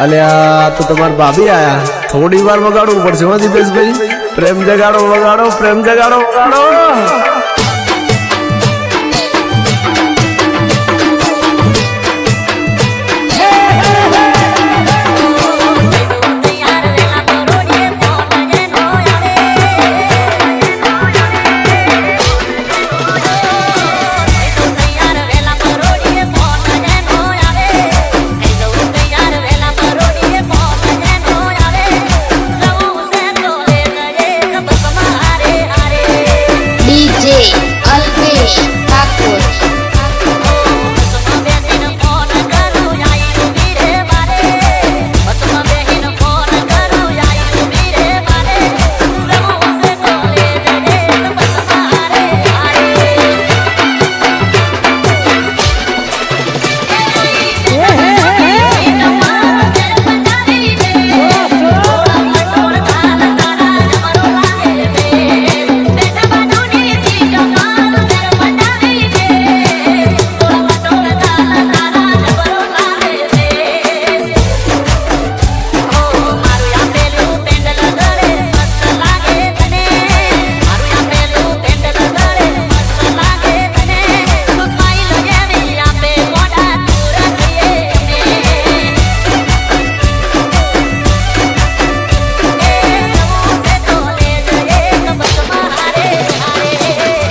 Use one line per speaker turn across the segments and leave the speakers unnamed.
અલ્યા તો તમારા ભાભી આયા. થોડી વાર વગાડવું પડશે હો દીપેશભાઈ. પ્રેમ જગાડો, વગાડો, પ્રેમ જગાડો, વગાડો.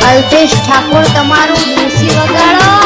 અલ્પેશ ઠાકોર તમારું દેશી વગાડો.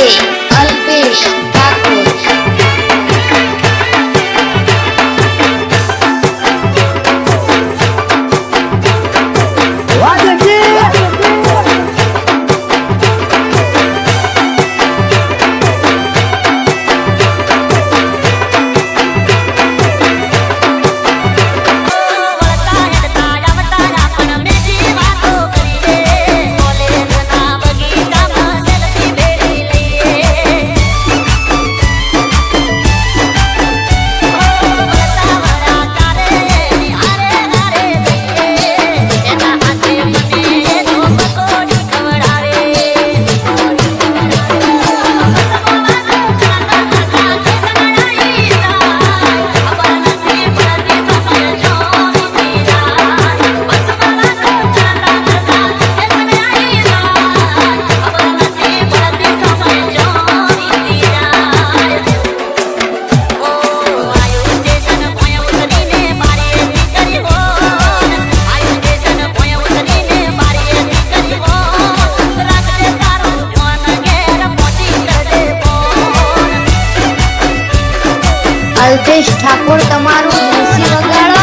Yeah. અલ્પેશ ઠાકોર તમારું ભૂસી વગાડો